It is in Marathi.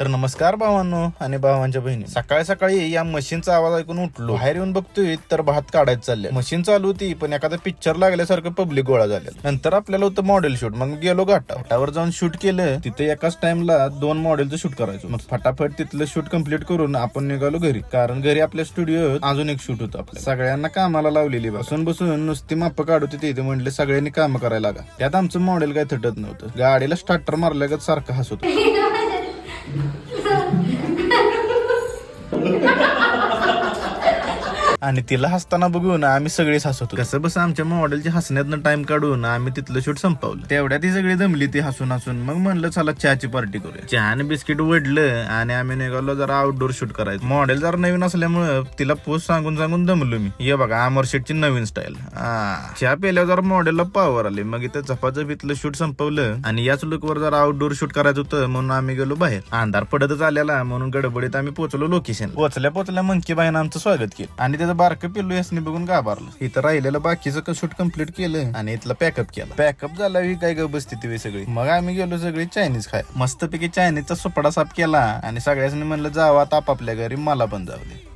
तर नमस्कार भावांनो आणि भावांच्या बहिणी. सकाळी सकाळी या मशीनचा आवाज ऐकून उठलो. बाहेर येऊन बघतोय तर भात काढायचं चालले मशीन चालू होती पण एखादा पिक्चर लागल्यासारखं पब्लिक गोळा झाले नंतर आपल्याला होतं मॉडेल शूट मग गेलो घाटा घाटावर जाऊन शूट केलं. तिथे एकाच टाइमला दोन मॉडेलचं शूट करायचो. मग फटाफट तिथलं शूट कंप्लीट करून आपण निघालो घरी. कारण घरी आपल्या स्टुडिओ अजून एक शूट होतं आपल्या सगळ्यांना कामाला लावलेली बसून बसून नुसती माप काढत होती. तिथे म्हणले सगळ्यांनी काम करायला लागा. त्यात आमचं मॉडेल काय थटत नव्हतं. गाडीला स्टार्टर मारल्यागत सारखं हसत आणि तिला हसताना बघून आम्ही सगळेच हसत कसं बस आमच्या मॉडेलच्या हसण्यातनं टाइम काढून आम्ही तिथलं शूट संपवलं. तेवढ्या ती सगळी जमली ती हसून हसून. मग म्हणलं चला चहाची पार्टी करूया. चहा आणि बिस्किट वडलं आणि आम्ही निघालो जरा आउटडोर शूट करायचं. मॉडेल जरा नवीन असल्यामुळं तिला पोस्ट सांगून सांगून दमलो मी. ये बघा अमर शेटची नवीन स्टाईल चहा पेल्यावर जरा मॉडेलला पॉवर आले. मग इथं झपाझपीतलं शूट संपवलं आणि याच लुकवर जरा आउटडोर शूट करायचं होतं म्हणून आम्ही गेलो बाहेर. अंधार पडतच आलेला म्हणून गडबडीत आम्ही पोहोचलो लोकेशन पोहोचल्या पोहोचल्या मंकी बाईनं आमचं स्वागत केलं. आणि त्याचं बारकं पिल्लू यासनी बघून घाबरलं. इथं राहिलेलं बाकीचं शूट कंप्लीट केलं आणि इथलं पॅकअप केलं. पॅकअप झाला ही काय ग बसती ती सगळी? मग आम्ही गेलो सगळी चायनीज खाय मस्तपैकी चायनीजचा सुपडा साफ केला आणि सगळ्यांनी म्हणलं जावं आता आपापल्या घरी मला पण जाऊ दे.